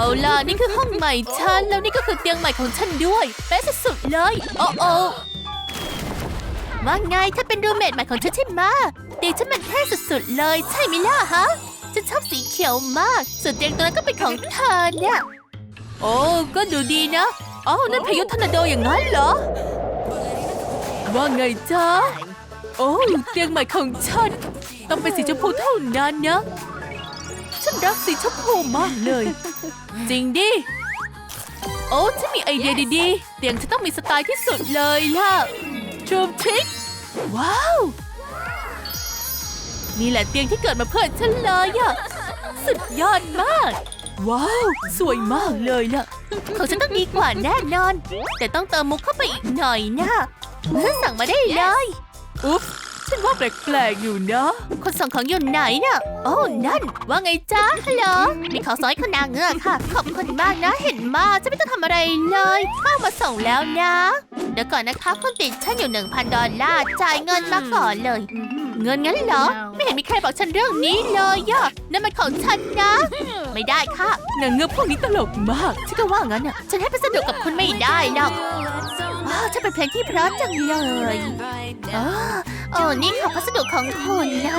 เอาล่ะนี่คือห้องใหม่ฉัน แล้วนี่ก็คือเตียงใหม่ของฉันด้วยเป๊ะสุดๆเลย โอ้โอว่าไงถ้าเป็นรูเมทใหม่ของฉันใช่ไหมเตียงฉันมันเท่สุดๆเลย ใช่ไหมล่ะฮะฉันชอบสีเขียวมาก ส่วนเตียงตัวนั้นก็เป็นของเธอเนี่ย โอ้ก็ดูดีนะอ๋อนั่นพายุทอร์นาโดอย่างนั้นเหรอ ว่าไงจ๊ะโอ้เตียงใหม่ของฉัน ต้องเป็นสีชมพูเท่านั้นนะ รักสีชมพูมากเลย จริงดิ โอ้ฉันมีไอเดียดีๆ เตียงฉันต้องมีสไตล์ที่สุดเลยล่ะชมทิกว้าว นี่แหละเตียงที่เกิดมาเพื่อฉันเลยอะสุดยอดมาก ว้าว สวยมากเลยล่ะของฉันต้องดีกว่าแน่นอน แต่ต้องเติมมุกเข้าไปอีกหน่อยนะเมื่อสั่งมาได้เลยอุ๊บ ฉันว่าแปลกๆอยู่นะ คนส่งของอยู่ไหนน่ะ โอ้ นั่น ว่าไงจ๊ะฮัลโหลมีของสอยคนนางเงือกค่ะ ขอบคุณมากนะ เห็นมาฉันไม่ต้องทำอะไรเลยป้ามาส่งแล้วนะ เดี๋ยวก่อนนะคะคุณติดฉันอยู่1,000ดอลลาร์จ่ายเงินมาก่อนเลย เงินงั้นเหรอ ไม่เห็นมีใครบอกฉันเรื่องนี้เลยอะนั่นมันของฉันนะ ไม่ได้ค่ะนางเงือกพวกนี้ตลกมากฉันก็ว่างั้นอะฉันให้พัสดุกับคุณไม่ได้หรอกอ้าวฉันเป็นเพลงที่เพราะจังเลยอ๋อ โอ้นี่ค่ะพัสดุของคุณนะ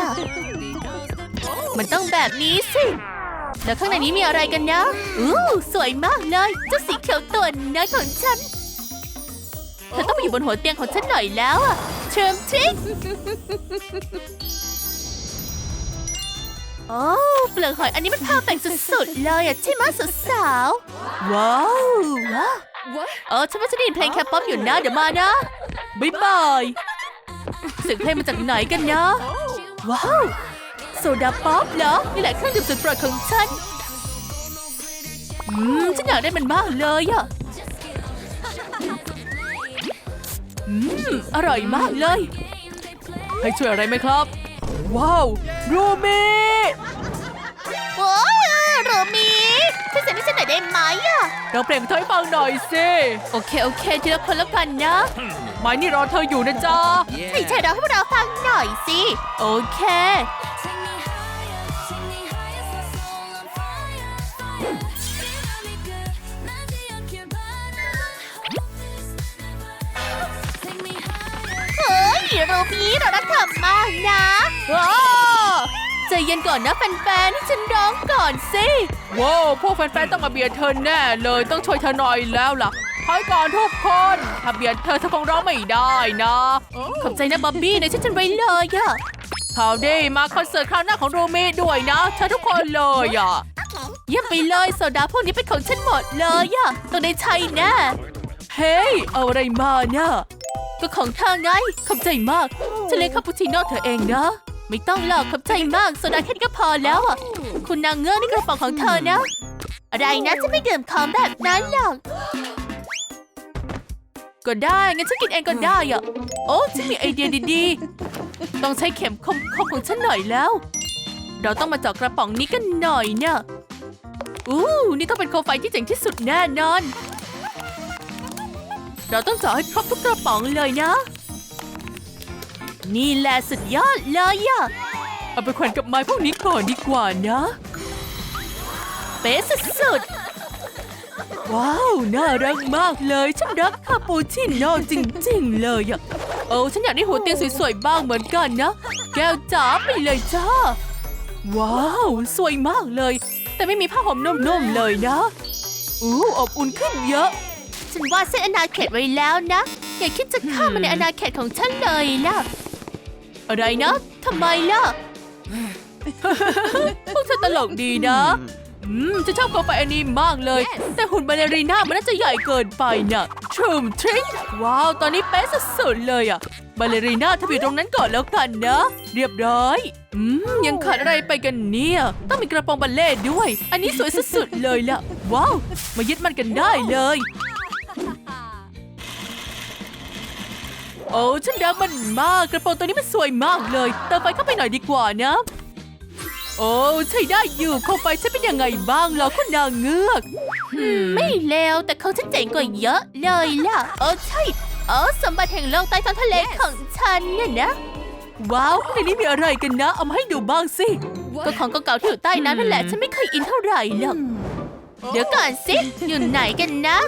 มันต้องแบบนี้สิ แล้วข้างในนี้มีอะไรกันนะอู้สวยมากเลยเจ้าสีเขียวตัวน้อยของฉัน เธอต้องมาอยู่บนหัวเตียงของฉันหน่อยแล้วอะเชิมทริกโอ้เปลือกหอยอันนี้มันเพอร์เฟกต์สุดๆเลยอะใช่ไหมสาวๆว้าวว้าวเออฉันว่าจะได้ยินเพลงแคปป๊อปอยู่นะเดี๋ยวมานะบ๊ายบายเสียงเพลงมาจากไหนกันนะ ว้าว โซดาป๊อปเหรอ นี่แหละเครื่องดื่มสุดโปรดของฉัน อืม ฉันอยากได้มันมากเลยอะอืม อร่อยมากเลย ให้ช่วยอะไรไหมครับ ว้าวรูเมว้าวรูมีช่วยเสียงให้ฉันหน่อยได้ไหมอะเราเพลงเธอให้ฟังหน่อยสิ โอเค โอเคทีละคนแล้วกันนะ ไม่นี่รอเธออยู่นะจ๊ะให้เธอเราให้พวกเราฟังหน่อยสิ โอเคเฮ้ยรูปีเรารักเธอมากนะว้าวใจเย็นก่อนนะแฟนๆให้ฉันร้องก่อนสิ ว้าว พวกแฟนๆต้องมาเบียดเธอแน่เลยต้องช่วยเธอหน่อยแล้วล่ะ ถอยก่อนทุกคนถ้าเบียดเธอเธอคงร้องไม่ได้นะขอบใจนะบ๊อบบี้นะฉันฉันไว้เลยอะข่าวดีมาคอนเสิร์ตคราวหน้าของโรเมด้วยนะเธอทุกคนเลยอะเยี่ยมไปเลยโซดาพวกนี้เป็นของฉันหมดเลยอะต้องได้ใช้แน่เฮ้ยเอาอะไรมาเนี่ยก็ของเธอไงขอบใจมากฉันเลี้ยงคาปูชิโน่เธอเองนะไม่ต้องหรอกขอบใจมากโซดาแค่นี้ก็พอแล้วอะคุณนางเงือกนี่กระป๋องของเธอนะอะไรนะฉันไม่ดื่มของแบบนั้นหรอก ก็ได้ งั้นฉันกินเองก็ได้อะโอ้ฉันมีไอเดียดีๆ ต้องใช้เข็มคมๆของฉันหน่อยแล้ว เราต้องมาเจาะกระป๋องนี้กันหน่อยเนี่ยอู้นี่ต้องเป็นโคมไฟที่เจ๋งที่สุดแน่นอน เราต้องเจาะให้ครบทุกกระป๋องเลยนะ นี่แหละสุดยอดเลยอะเอาไปแขวนกับไม้พวกนี้ก่อนดีกว่านะ เป๊ะสุดๆ ว้าว น่ารักมากเลยฉันรักคาปูชิโน่จริง ๆ เลยอะโอ้ฉันอยากได้หัวเตียงสวยๆบ้างเหมือนกันนะ แก้วจ๋าไปเลยจ้า ว้าว สวยมากเลย แต่ไม่มีผ้าห่มนุ่มๆเลยนะ อู้อบอุ่นขึ้นเยอะ ฉันวาดเส้นอนาเขตไว้แล้วนะ อย่าคิดจะข้ามมาในอนาเขตของฉันเลยนะอะไรนะทำไมล่ะพวกเธอตลกดีนะ อืมจะชอบโคมไฟอันนี้มากเลยแต่หุ่นบาเลรีน่ามันน่าจะใหญ่เกินไปน่ะทรูมทริคว้าว ตอนนี้เป๊ะสุดๆเลยอะบาเลรีน่าเธออยู่ตรงนั้นก่อนแล้วกันนะ เรียบร้อย อืม ยังขาดอะไรไปกันเนี่ย ต้องมีกระโปรงบัลเล่ต์ด้วย อันนี้สวยสุดๆเลยล่ะ ว้าว มายึดมันกันได้เลย โอ้ฉันรักมันมาก กระโปรงตัวนี้มันสวยมากเลย เติมไฟเข้าไปหน่อยดีกว่านะ โอ้ใช่ได้อยู่โคมไฟฉันเป็นยังไงบ้างเหรอคุณนางเงือกอืมไม่เลวแต่เขาฉันเจ๋งกว่าเยอะเลยล่ะเออใช่เออสมบัติแห่งโลกใต้ท้องทะเลของฉันเนี่ยนะ ว้าวในนี้มีอะไรกันนะ เอามาให้ดูบ้างสิก็ของเก่าๆที่อยู่ใต้น้ำนั่นแหละฉันไม่เคยอินเท่าไหร่หรอกเดี๋ยวก่อนสิอยู่ไหนกันนะ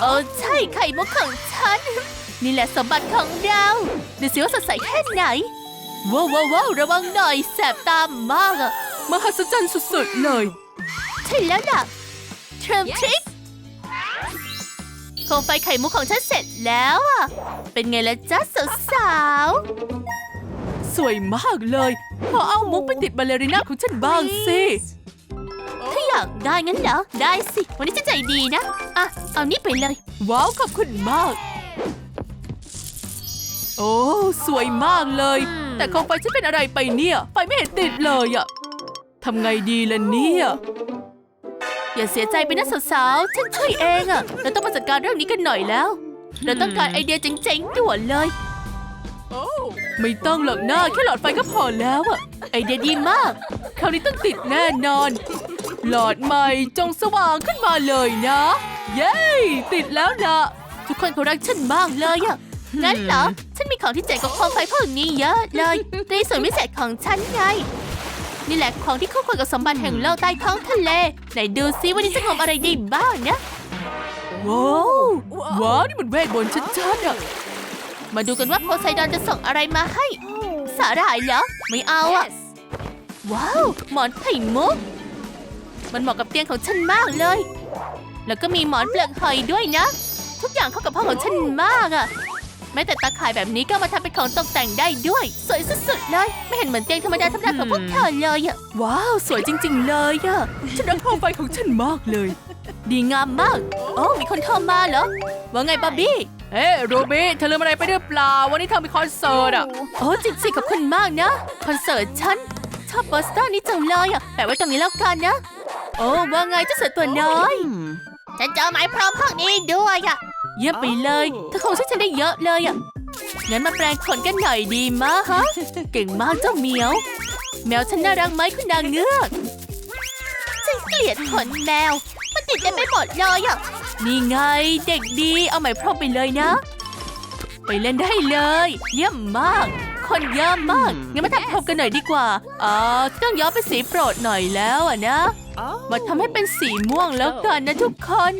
เออใช่ไข่มุกของฉัน นี่แหละสมบัติของเราดูสิว่าสดใสแค่ไหน ว้าวว้าวว้าวระวังหน่อยแสบตามมากอะมหัศจรรย์สุดๆเลย ใช่แล้วล่ะเทรมทริกโคมไฟไข่มุกของฉันเสร็จแล้วอะเป็นไงล่ะจ๊ะสาวสวยมากเลยพอเอามุกไปติดบาเลริน่าของฉันบ้างสิๆถ้าอยากได้งั้นเหรอ ได้สิ วันนี้ฉันใจดีนะ อะ เอานี่ไปเลย ว้าว ขอบคุณมาก โอ้ สวยมากเลยอืม แต่โคมไฟฉันเป็นอะไรไปเนี่ย ไฟไม่เห็นติดเลยอะทำไงดีล่ะเนี่ย อย่าเสียใจไปนะสาวๆ ฉันช่วยเองอะเราต้องมาจัดการเรื่องนี้กันหน่อยแล้ว เราต้องการไอเดียเจ๋งๆด่วนเลย ไม่ต้องหรอกหน้าแค่หลอดไฟก็พอแล้วอะไอเดียดีมาก คราวนี้ต้องติดแน่นอน หลอดใหม่จงสว่างขึ้นมาเลยนะ เย้ ติดแล้วนะทุกคนเขารักฉันมากเลยอะ งั้นเหรอ ฉันมีของที่เจ๋งกว่าโคมไฟพวกนี้เยอะเลย ในส่วนพิเศษของฉันไง นี่แหละของที่คู่ควรกับสมบัติแห่งโลกใต้ท้องทะเล ไหนดูซิวันนี้จะงมอะไรได้บ้างนะ ว้าว ว้าวนี่มันเวทมนต์ชัดๆอะมาดูกันว่าโพไซดอนจะส่งอะไรมาให้ สาหร่ายเหรอ ไม่เอาอะว้าว หมอนไข่มุก มันเหมาะกับเตียงของฉันมากเลย แล้วก็มีหมอนเปลือกหอยด้วยนะ ทุกอย่างเข้ากับห้องของฉันมากอะ แม้แต่ตาข่ายแบบนี้ก็เอามาทำเป็นของตกแต่งได้ด้วย สวยสุดๆเลย ไม่เห็นเหมือนเตียงธรรมดาธรรมดาของพวกเธอเลยอะว้าว สวยจริง ๆ เลยอะฉันรักโคมไฟของฉันมากเลย ดีงามมาก โอ้มีคนโทรมาเหรอว่าไงบ๊อบบี้เฮ้โรบี้เธอลืมอะไรไปหรือเปล่า วันนี้เธอมีคอนเสิร์ตอะโอ้จริงสิขอบคุณมากนะคอนเสิร์ตฉันชอบโปสเตอร์นี้จังเลยอะแปะไว้ตรงนี้แล้วกันนะ โอ้ว่าไงเจ้าเสือตัวน้อยฉันเจอไม้พร้อมพวกนี้ด้วยอะ เยี่ยมไปเลยเธอคงช่วยฉันได้เยอะเลยอะงั้นมาแปลงขนกันหน่อยดีมะฮะ เก่งมากเจ้าเหมียว แมวฉันน่ารักไหมคุณนางเงือก ฉันเกลียดขนแมว มันติดกันไปหมดเลยอะ นี่ไงเด็กดีเอาไหมพร้อมไปเลยนะ ไปเล่นได้เลย เยี่ยมมาก คนเยอะมากงั้นมาทำพรมกันหน่อยดีกว่าอ๋อต้องย้อมเป็นสีโปรดหน่อยแล้วอะนะ มาทำให้เป็นสีม่วงแล้วกันนะทุกคน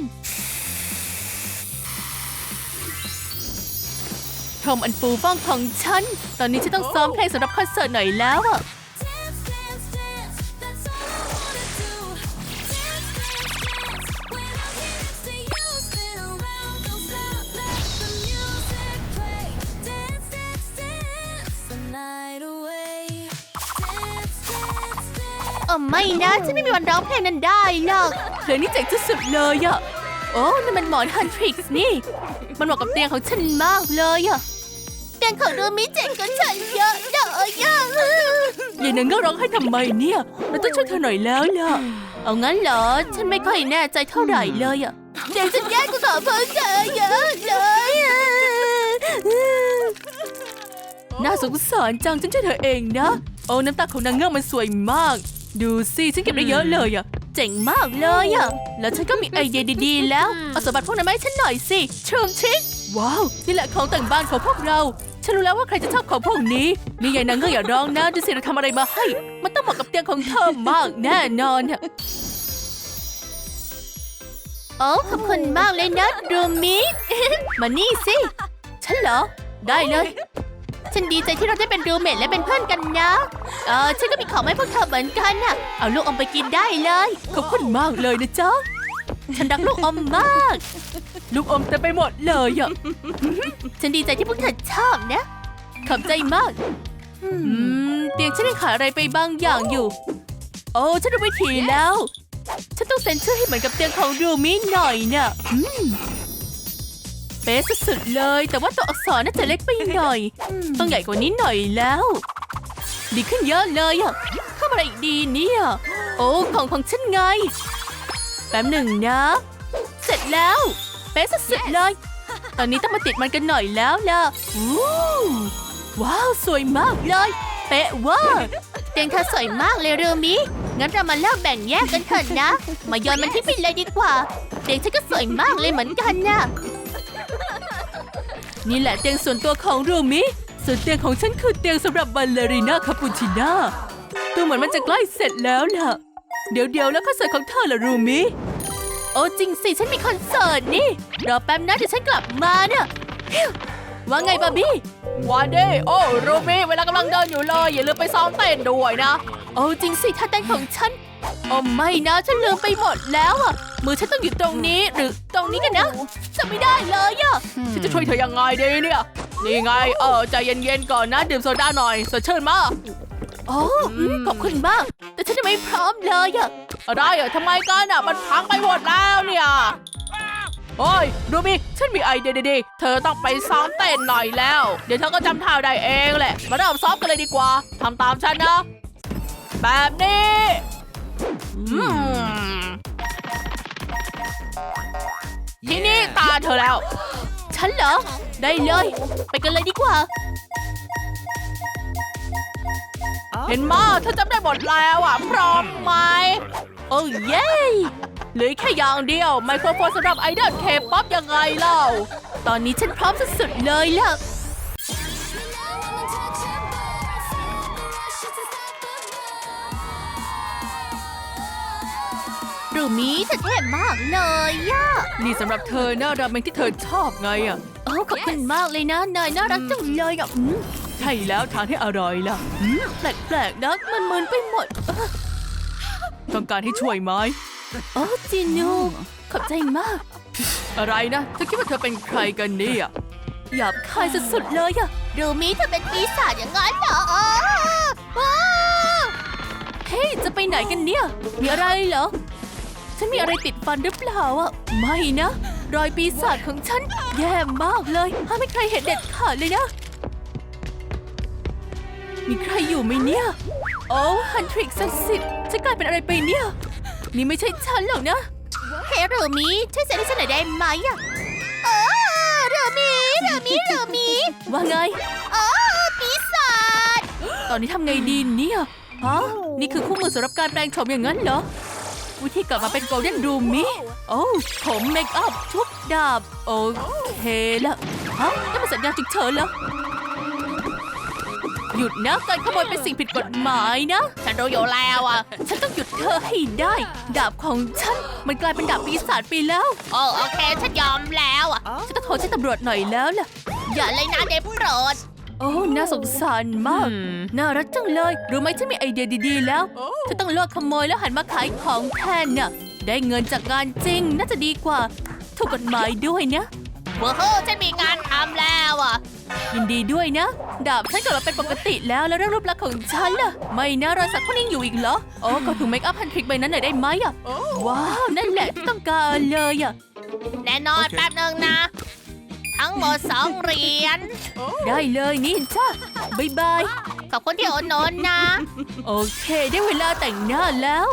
มอันฟูฟ่องของฉัน ตอนนี้ฉันต้องซ้อมเพลงสำหรับคอนเสิร์ตหน่อยแล้วอะ Dance, dance, dance. That's all I wanna do. Dance, dance, dance. When I hit it to you, spin around, don't stop, let the music play. Dance, dance, dance. The night away. Dance, dance, dance. อ๋อไม่นะฉันไม่มีวันร้องเพลงนั้นได้หรอกเพลงนี้เจ๋งที่สุดเลยอะโอ้นั่นมันหมอนฮันทริกส์นี่ มันเหมาะกับเตียงของฉันมากเลยอะ เตียงของรูมิเจ๋งกว่าฉันเยอะเลยอะยายนางเงือกร้องให้ทำไมเนี่ย เราต้องช่วยเธอหน่อยแล้วล่ะ เอางั้นเหรอ ฉันไม่ค่อยแน่ใจเท่าไหร่เลยอะเดี๋ยวฉันแยกกับของเพิ่งเจอเยอะเลยอะน่าสงสารจังฉันช่วยเธอเองนะ โอ้น้ำตาของนางเงือกมันสวยมาก ดูสิฉันเก็บได้เยอะเลยอะเจ๋งมากเลยอะแล้วฉันก็มีไอเดียดีๆ แล้ว เอาสมบัติพวกนั้นมาให้ฉันหน่อยสิทรูมทริกว้าว นี่แหละของแต่งบ้านของพวกเรา ฉันรู้แล้วว่าใครจะชอบของพวกนี้ นี่ยายนางเงือกอย่าร้องนะดูสิเราทำอะไรมาให้ มันต้องเหมาะกับเตียงของเธอมากแน่นอนอะโอ้ขอบคุณมากเลยนะรูมิมานี่สิ ฉันเหรอ ได้เลย ฉันดีใจที่เราได้เป็นรูเมทและเป็นเพื่อนกันนะ เออฉันก็มีของมาให้พวกเธอเหมือนกันน่ะ เอาลูกอมไปกินได้เลย ขอบคุณมากเลยนะจ๊ะ ฉันรักลูกอมมาก ลูกอมเต็มไปหมดเลยอะฉันดีใจที่พวกเธอชอบนะ ขอบใจมากอืมเตียงฉันยังขาดอะไรไปบางอย่างอยู่ โอ้ ฉันรู้วิธีแล้ว ฉันต้องเซ็นชื่อให้เหมือนกับเตียงของรูมิหน่อยน่ะอืมเป๊ะสุดๆเลย แต่ว่าตัวอักษรน่าจะเล็กไปหน่อย ต้องใหญ่กว่านี้หน่อยแล้ว ดีขึ้นเยอะเลยอะทำอะไรอีกดีเนี่ย โอ้ ของของฉันไง แป๊บหนึ่งนะ เสร็จแล้ว เป๊ะสุดๆเลย ตอนนี้ต้องมาติดมันกันหน่อยแล้วล่ะอู้ว้าว สวยมากเลย เป๊ะเว่าเตียงเธอสวยมากเลยเรือมิงั้นเรามาเลิกแบ่งแยกกันเถอะนะ มาโยนมันที่ไปเลยดีกว่า เตียงฉันก็สวยมากเลยเหมือนกันนะนี่แหละเตียงส่วนตัวของรูมิ ส่วนเตียงของฉันคือเตียงสำหรับบัลเลริน่าคาปูชิน่าตัวเหมือนมันจะใกล้เสร็จแล้วล่ะ เดี๋ยวเดี๋ยวแล้วคอนเสิร์ตของเธอล่ะรูมิโอ้จริงสิ ฉันมีคอนเสิร์ตนี่ รอแป๊บนะเดี๋ยวฉันกลับมาเนี่ยฮิวว่าไงบาร์บี้วันเดย์โอ้รูมิเวลากำลังเดินอยู่เลย อย่าลืมไปซ้อมเต้นด้วยนะ โอ้จริงสิท่าเต้นของฉันโอ้ไม่นะ ฉันลืมไปหมดแล้วอะมือฉันต้องอยู่ตรงนี้หรือตรงนี้กันนะจำไม่ได้เลยอะฉันจะช่วยเธอยังไงดีเนี่ยนี่ไงเออใจเย็นๆก่อนนะ ดื่มโซดาหน่อยสดชื่นมาก โอ้อืมขอบคุณมาก แต่ฉันยังไม่พร้อมเลยอะอะไรอะทำไมกันอะ มันพังไปหมดแล้วเนี่ยโอ้ยรูมิฉันมีไอเดียดีๆ เธอต้องไปซ้อมเต้นหน่อยแล้ว เดี๋ยวเธอก็จำท่าได้เองแหละ มาเริ่มซ้อมกันเลยดีกว่าทำตามฉันนะ แบบนี้อืมทีนี้ตาเธอแล้ว ฉันเหรอ ได้เลย ไปกันเลยดีกว่า เห็นมาเธอจำได้หมดแล้วอะ พร้อมไหมโอ้เย้เหลือแค่อย่างเดียวไมโครโฟนสำหรับไอดอลเคป๊อปยังไงเล่า ตอนนี้ฉันพร้อมสุดๆเลยล่ะรูมีเธอเท่มากเลยย่ะ นี่สำหรับเธอนะราเมงที่เธอชอบไงอะ โอ้ขอบคุณมากเลยนะ นายน่ารักจังเลยอะอืม ใช่แล้วทานให้อร่อยล่ะอืมแปลกๆนะมันมึนไปหมดต้องการให้ช่วยไหม โอ้จีนูขอบใจมาก อะไรนะเธอคิดว่าเธอเป็นใครกันเนี่ยหยาบคายสุดๆเลยอะรูมีเธอเป็นปีศาจอย่างนั้นเหรออ้าวอ้าวเฮ้ยจะไปไหนกันเนี่ย มีอะไรเหรอ ฉันมีอะไรติดฟันหรือเปล่าอะไม่นะ รอยปีศาจของฉันแย่มากเลยห้ามไม่ใครเห็นเด็ดขาดเลยนะ มีใครอยู่ไหมเนี่ย โอ้ฮันทริกศักดิ์สิทธิ์ฉันกลายเป็นอะไรไปเนี่ย นี่ไม่ใช่ฉันหรอกนะ เฮ้ยรูมีช่วยเซ็นให้ฉันหน่อยได้ไหมอะเออเรมีเรมีเรมีว่าไงอ๋อปีศาจตอนนี้ทำไงดีเนี่ยฮะนี่คือคู่มือสำหรับการแปลงโฉมอย่างนั้นเหรอ วิธีกลับมาเป็นโกลเด้นรูมิโอ้ผมเมคอัพชุบดาบ โอเคละฮะนี่มันสัญญาณฉุกเฉินเหรอ หยุดนะการขโมยเป็นสิ่งผิดกฎหมายนะ ฉันรู้อยู่แล้วอะ ฉันต้องหยุดเธอให้ได้ ดาบของฉันมันกลายเป็นดาบปีศาจไปแล้ว โอ้โอเค ฉันยอมแล้วอะ ฉันต้องโทรแจ้งตำรวจหน่อยแล้วล่ะ อย่าเลยนะเดฟโปรด โอ้น่าสงสารมาก น่ารักจังเลยรู้ไหมฉันมีไอเดียดีๆแล้วฉันต้องเลิกขโมยแล้วหันมาขายของแทนน่ะได้เงินจากงานจริงน่าจะดีกว่าถูกกฎหมายด้วยนะ ว้าวฉันมีงานทำแล้วอะ ยินดีด้วยนะ ดาบฉันกลับมาเป็นปกติแล้วแล้วเรื่องรูปลักษณ์ของฉันล่ะ ไม่นะรอยสักพวกนี้ยังอยู่อีกเหรอโอ้ก็ถูกเมคอัพพันทริกใบนั้นหน่อยได้ไหมอะ ว้าว นั่นแหละที่ต้องการเลยอะ แน่นอนแป๊บนึงนะ ทั้งหมดสองเหรียญ ได้เลยนี่จ้าบายบาย ขอบคุณที่อดหนนนะ โอเค ได้เวลาแต่งหน้าแล้ว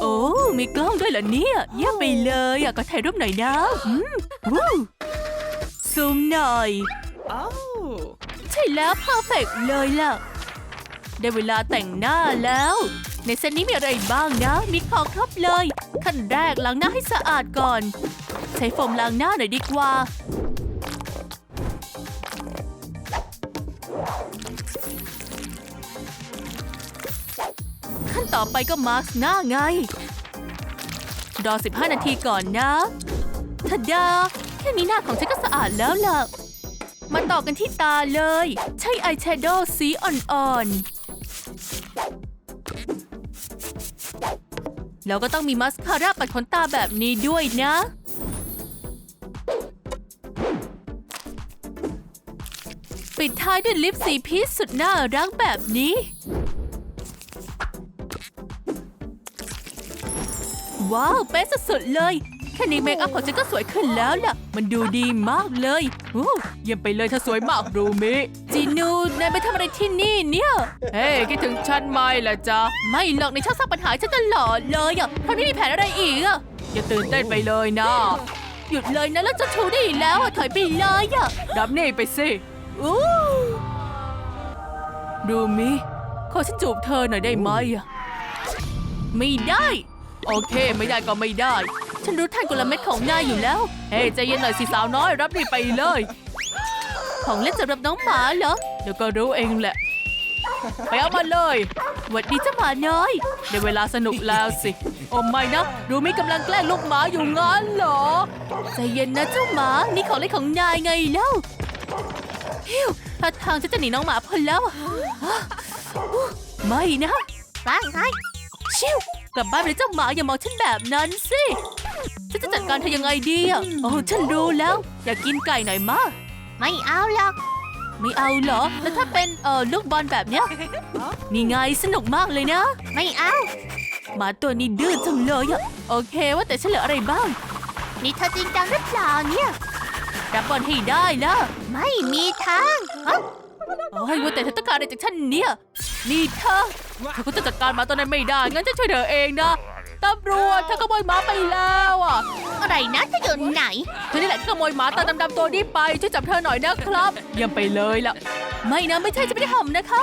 โอ้ มีกล้องด้วยเหรอเนี่ย เยี่ยมไปเลยอะก็ถ่ายรูปหน่อยนะอืมวู้ ซูมหน่อยอู้ใช่แล้วเพอร์เฟกเลยล่ะ ได้เวลาแต่งหน้าแล้ว ในเซตนี้มีอะไรบ้างนะ มีของครบเลย ขั้นแรกล้างหน้าให้สะอาดก่อน ใช้โฟมล้างหน้าหน่อยดีกว่า ขั้นต่อไปก็มาร์กหน้าไง รอ 15 นาทีก่อนนะทะดา แค่นี้หน้าของฉันก็สะอาดแล้วล่ะ มาต่อกันที่ตาเลย ใช้อายแชโดว์สีอ่อนๆ แล้วก็ต้องมีมัสคาร่าปัดขนตาแบบนี้ด้วยนะ ปิดท้ายด้วยลิปสีพีชสุดน่ารักแบบนี้ ว้าว เป๊ะสุดๆเลย แค่นี้เมคอัพของฉันก็สวยขึ้นแล้วล่ะ มันดูดีมากเลยอู้เยี่ยมไปเลยเธอสวยมากรูมิจีนูนายไปทำอะไรที่นี่เนี่ย เฮ้คิดถึงฉันไหมล่ะจ๊ะ ไม่หรอกในายชอบสร้างปัญหาให้ฉันตลอดเลยอะทำไม่มีแผนอะไรอีกอะอย่าตื่นเต้นไปเลยนะ หยุดเลยนะแล้วจะชูได้แล้วอะถอยไปเลยอะรับนี่ไปสิอู้รูมิขอฉันจูบเธอหน่อยได้ไหมอะไม่ได้ โอเค ไม่ได้ก็ไม่ได้ ฉันรู้ทันกลเม็ดของนายอยู่แล้ว เฮ้ใจเย็นหน่อยสิสาวน้อย รับนี่ไปเลย ของเล่นสำหรับน้องหมาเหรอเดี๋ยวก็รู้เองแหละ ไปเอามาเลยหวัดดีเจ้าหมาน้อยได้เวลาสนุกแล้วสิ โอ้ไม่นะรูมิกำลังแกล้งลูกหมาอยู่งั้นเหรอ ใจเย็นนะเจ้าหมา นี่ของเล่นของนายไงเล่าฮิวท่าทางฉันจะหนีน้องหมาพ้นแล้วอะไม่นะว่าไงชิว กลับบ้านไปเลยเจ้าหมาอย่ามองฉันแบบนั้นสิฉันจะจัดการเธอยังไงดีอะโอ้ฉันรู้แล้ว อยากกินไก่หน่อยมาไม่เอาหรอกไม่เอาเหรอ แล้วถ้าเป็นเอ่อลูกบอลแบบเนี้ยนี่ไงสนุกมากเลยนะ ไม่เอาหมาตัวนี้ดื้อจังเลยอะโอเคว่าแต่ฉันเหลืออะไรบ้าง นี่เธอจริงจังหรือเปล่าเนี่ยรับบอลให้ได้นะไม่มีทางฮะ โอ้ยว่าแต่เธอต้องการอะไรจากฉันเนี่ย นี่เธอเธอก็จะจัดการหมาตัวนั้นไม่ได้ งั้นจะช่วยเธอเองนะ ตำรวจเธอขโมยหมาไปแล้วอะ อะไรนะเธออยู่ไหนเธอนี่แหละที่ขโมยหมาตาดำๆตัวนี้ไป ช่วยจับเธอหน่อยนะครับเยี่ยมไปเลยล่ะ ไม่นะไม่ใช่จะไม่ได้ทำนะคะ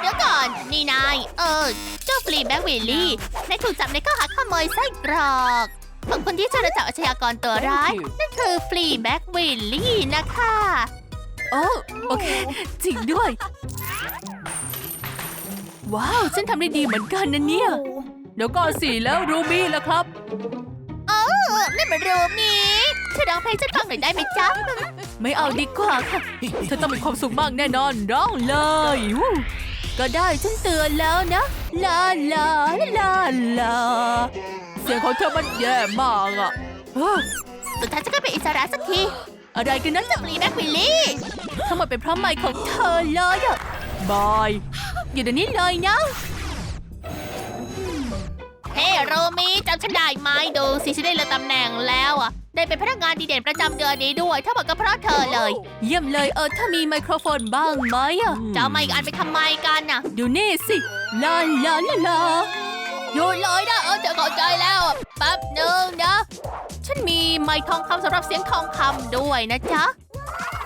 เดี๋ยวก่อน นี่นาย เออ เจ้าฟรีแบ็กวิลลี่นายถูกจับในข้อหาขโมยไส้กรอกของคนที่ช่วยระจับอาชญากรตัวร้าย นั่นคือฟรีแบ็กวิลลี่นะคะ โอ้โอเค จริงด้วย ว้าว ฉันทำได้ดีเหมือนกันนะเนี่ย เดี๋ยวก่อนสิแล้วรูมี่ล่ะครับ เออนี่มันรูมีช่วยร้องเพลงฉันฟังหน่อยได้ไหมจ๊ะ ไม่เอาดีกว่าค่ะเธอต้องมีความสุขมากแน่นอนร้องเลยวู้ก็ได้ฉันเตือนแล้วนะ ลาลาลาลา เสียงของเธอมันแย่มากอะเฮ้ยสุดท้ายฉันก็เป็นอิสระสักที อะไรกันนั้นจะฟรีแบ็กวิลลี่ ทั้งหมดเป็นเพราะไมค์ของเธอเลยอะบายอยู่เดี๋ยวนี้เลยนะ เฮ้โรมีจำฉันได้ไหมดูสิฉันได้เลื่อนตำแหน่งแล้วอะได้เป็นพนักงานดีเด่นประจำเดือนนี้ด้วยทั้งหมดก็เพราะเธอเลย เยี่ยมเลยเออถ้ามีไมโครโฟนบ้างไหมอะจะเอาไมค์อีกอันไปทำไมกันน่ะ ดูนี่สิ ลาลาลาลาหยุดเลยนะเออจะเข้าใจแล้วอะ แป๊บหนึ่งนะ ฉันมีไมค์ทองคำสำหรับเสียงทองคำด้วยนะจ๊ะ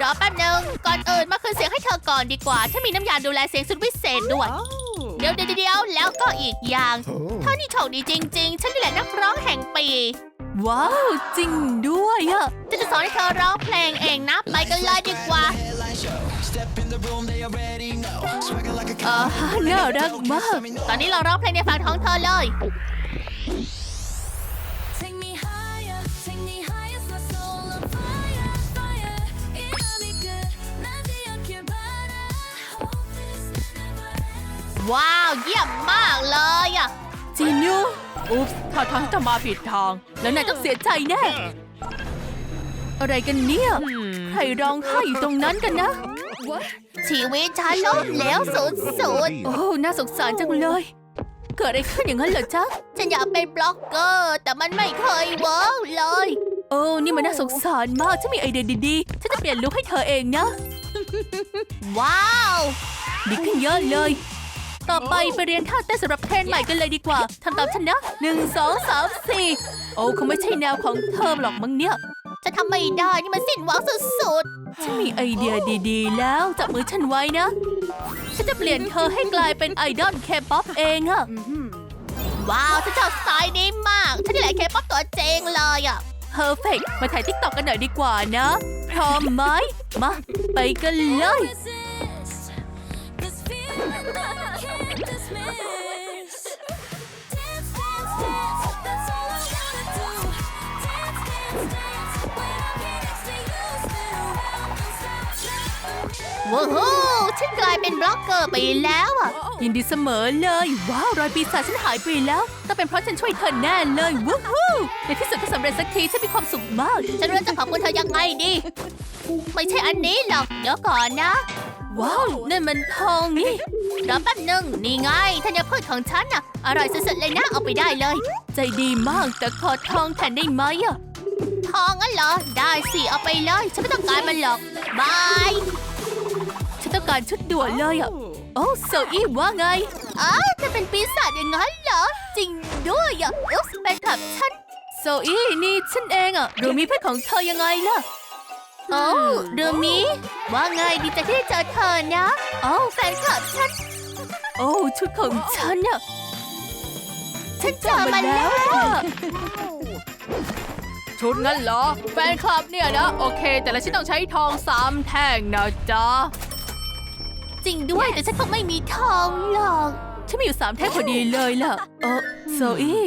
รอแป๊บหนึ่งก่อนอื่นมาคืนเสียงให้เธอก่อนดีกว่า ฉันมีน้ำยาดูแลเสียงสุดวิเศษด้วย เดี๋ยวเดี๋ยวเดี๋ยวแล้วก็อีกอย่างเธอนี่โชคดีจริง ๆ ฉันนี่แหละนักร้องแห่งปี ว้าว จริงด้วยอะจะจะสอนให้เธอร้องเพลงเองนะ ไปกันเลยดีกว่าเออน่ารักมาก ตอนนี้เราร้องเพลงในฝันของเธอเลย ว้าว เยี่ยมมากเลยอะจีนูอุ๊บถ้าทางจะมาผิดทาง แล้วนายต้องเสียใจแน่ อะไรกันเนี่ย ใครร้องไห้อยู่ตรงนั้นกันนะ ชีวิตฉันล้มเหลวสุดๆ โอ้ น่าสงสารจังเลย เกิดอะไรขึ้นอย่างนั้นเหรอจ๊ะ ฉันอยากเป็นบล็อกเกอร์ แต่มันไม่เคยเวิร์กเลย โอ้ นี่มันน่าสงสารมากฉันมีไอเดียดีๆ ฉันจะเปลี่ยนลุคให้เธอเองนะ ว้าว ดีขึ้นเยอะเลย ต่อไปไปเรียนท่าเต้นสำหรับเทรนด์ใหม่กันเลยดีกว่าทำตามฉันนะหนึ่งสองสามสี่โอ้คงไม่ใช่แนวของเธอหรอกมั้งเนี่ย จะทำไม่ได้นี่มันสิ้นหวังสุดๆฉันมีไอเดียดีๆ แล้วจับมือฉันไว้นะ ฉันจะเปลี่ยนเธอให้กลายเป็นไอดอลเคป๊อปเองอะว้าวฉันชอบสไตล์นี้มาก ฉันนี่แหละเคป๊อปตัวเจงเลยอะเพอร์เฟกมาถ่ายทิกตอกกันหน่อยดีกว่านะ พร้อมไหมมา ไปกันเลย ว้าวฉันกลายเป็นบล็อกเกอร์ไปแล้วอะ ยินดีเสมอเลย ว้าวรอยปีศาจฉันหายไปแล้วต้องเป็นเพราะฉันช่วยเธอแน่เลยว้าวในที่สุดก็สำเร็จสักทีฉันมีความสุขมาก ฉันรู้จะขอบคุณเธอยังไงดี ไม่ใช่อันนี้หรอก เดี๋ยวก่อนนะ ว้าวนั่นมันทองนี่รอแป๊บหนึงนี่ไงธัญพืชของฉันน่ะ อร่อยสุดๆเลยนะเอาไปได้เลย ใจดีมากแต่ขอทองแทนได้ไหมอะทองงั้นเหรอ ได้สิเอาไปเลย ฉันไม่ต้องการมันหรอกบายฉัน ต้องการชุดด่วนเลยอะ โอ้โซอี้ว่าไง อ้าวจะเป็นปีศาจอย่างนั้นเหรอ จริงด้วยอะอุ๊บแฟนคลับฉัน โซอี้นี่ฉันเองอะรูมีเพื่อนของเธอยังไงล่ะโอ้รูมีว่าไงดีใจที่ได้เจอเธอนะโอ้แฟนคลับฉัน โอ้ชุดของฉันอะฉันเจอมาแล้วอะชุดงั้นเหรอ แฟนคลับเนี่ยนะ โอเค แต่ละชิ้นต้องใช้ทองสามแท่งนะจ๊ะ จริงด้วย แต่ฉันคงไม่มีทองหรอก ฉันมีอยู่สามแท่งพอดีเลยล่ะ เออโซอี้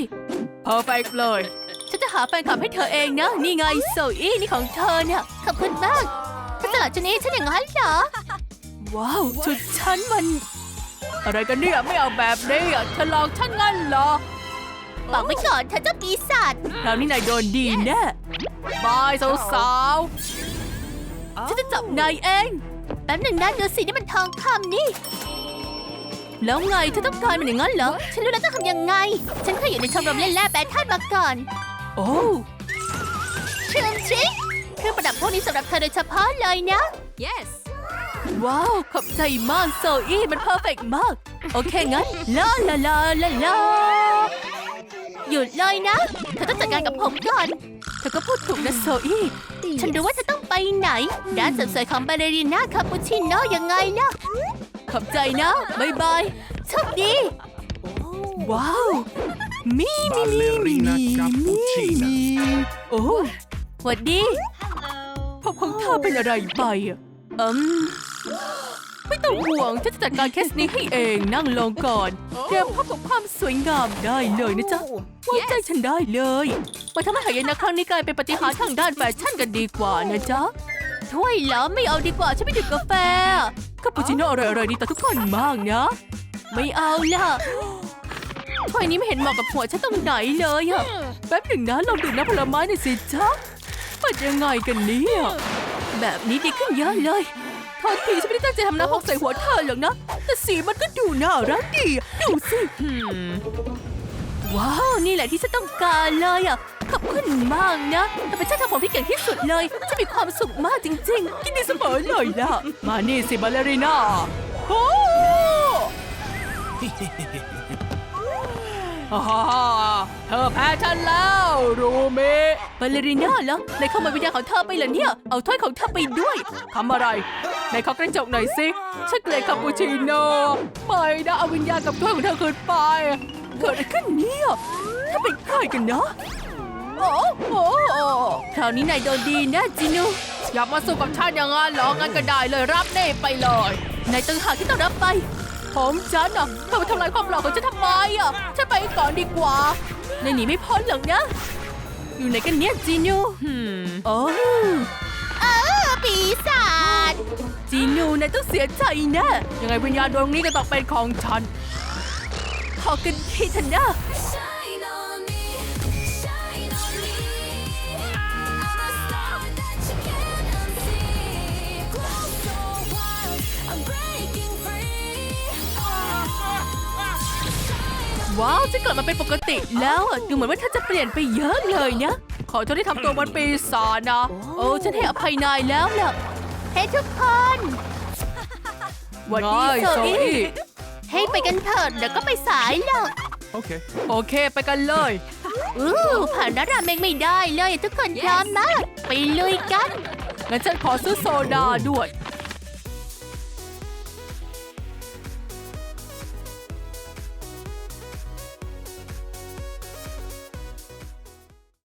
เพอร์เฟกเลย ฉันจะหาแฟนคลับให้เธอเองนะ นี่ไงโซอี้นี่ของเธอเนี่ย ขอบคุณมากถ้าตลาดชุดนี้ฉันอย่างนั้นเหรอ ว้าวชุดฉันมัน อะไรกันเนี่ยไม่เอาแบบนี้อะเธอลองฉันงั้นเหรอ บอกไว้ก่อนเธอเจ้าปีศาจคราวนี้นายโดนดีแน่บายสาวๆฉันจะจับนายเอง แป๊บหนึ่งนะดูสินี่มันทองคำนี่ แล้วไงเธอต้องการมันอย่างนั้นเหรอ ฉันรู้แล้วต้องทำยังไง ฉันเคยอยู่ในชมรมเล่นแร่แปรธาตุมาก่อน โอ้ชื่มชิคเครื่องประดับพวกนี้สำหรับเธอโดยเฉพาะเลยนะ Yes. ว้าว ขอบใจมากโซอี้มันเพอร์เฟกมาก โอเคงั้นลาลาลาลาลาหยุดเลยนะเธอต้องจัดการกับผมก่อนเธอก็พูดถูกนะโซอี้ฉันรู้ว่าเธอต้องไปไหนร้านเสริมสวยของบาเลรีน่าคาปูชิโน่ยังไงนะขอบใจนะบายบายโชคดี ว้าวมีมีมีมี Ballerina มี cappuccina มีโอ้หวัดดีผมของเธอเป็นอะไรไปอะอืม ไม่ต้องห่วงฉันจะจัดการเคสนี้ให้เองนั่งลงก่อนเตรียมพบกับความสวยงามได้เลยนะจ๊ะไว้ใจฉันได้เลย มาทำให้หายนะครั้งนี้กลายเป็นปฏิหารย์ทางด้านแฟชั่นกันดีกว่านะจ๊ะถ้วยเหรอไม่เอาดีกว่าฉันไม่ดื่มกาแฟคาปูชิโน่อร่อยๆดีต่อทุกคนมากนะ ไม่เอาล่ะถ้วยนี้ไม่เห็นเหมาะกับหัวฉันตรงไหนเลยอะแป๊บหนึ่งนะลองดื่มน้ำผลไม้หน่อยสิจ๊ะมันยังไงกันเนี่ยแบบนี้ดีขึ้นเยอะเลย โทษทีฉันไม่ได้ตั้งใจทำน้ำหกใส่หัวเธอหรอกนะ แต่สีมันก็ดูน่ารักดี ดูสิหืมว้าว นี่แหละที่ฉันต้องการเลยอะ ขอบคุณมากนะแต่เป็นช่างทำผมที่เก่งที่สุดเลยฉันมีความสุขมากจริงๆยินดีเสมอเลยล่ะ มานี่สิบาเลริน่าโอ้ ฮ่าฮ่าฮ่าเธอแพ้ฉันแล้วรูเมะบาเลริน่าเหรอในเข้ามาวิญญาณของเธอไปเหรอเนี่ย เอาถ้วยของเธอไปด้วยทำอะไรในเขากระจกหน่อยสิฉันเกลียดคาปูชิโน่ไม่นะเอาวิญญาณกับถ้วยของเธอคืนไป เกิดอะไรขึ้นเนี่ยถ้าเป็นใครกันนะโอ้โหคราวนี้นายโดนดีนะจินูอยากมาสู้กับฉันอย่างนั้นเหรองั้นก็ได้เลยรับเน่ไปเลยนายตึงหากที่ต้องรับไป ผมฉันอะเธอมาทำลายความหล่อของฉันทำไมอะ ฉันไปก่อนดีกว่า ในหนีไม่พ้นหรอกนะ อยู่ไหนกันเนี่ยจีนูฮึมโอ้เออปีศาจจีนูนายต้องเสียใจแนะยังไงวิญญาณดวงนี้ก็ต้องเป็นของฉันขอกันทีเถอะนะ ว้าวจะกลับมาเป็นปกติ แล้วอะดูเหมือนว่าเธอจะเปลี่ยนไปเยอะเลยนะ ขอโทษที่ทำตัวเหมันปีศาจนะ โอ้ฉันให้อภัยนายแล้วล่ะเฮ้ยทุกคนหวันดีโซอี้ให้ไปกันเถิดเดี๋ยวก็ไปสายหรอก Okay. โอเคไปกันเลยอู้ผ่านร้านราเมงไม่ได้เลย ทุกคนพร้อมมากไปลุยกันงั้นฉันขอซื้อโซดาด้วย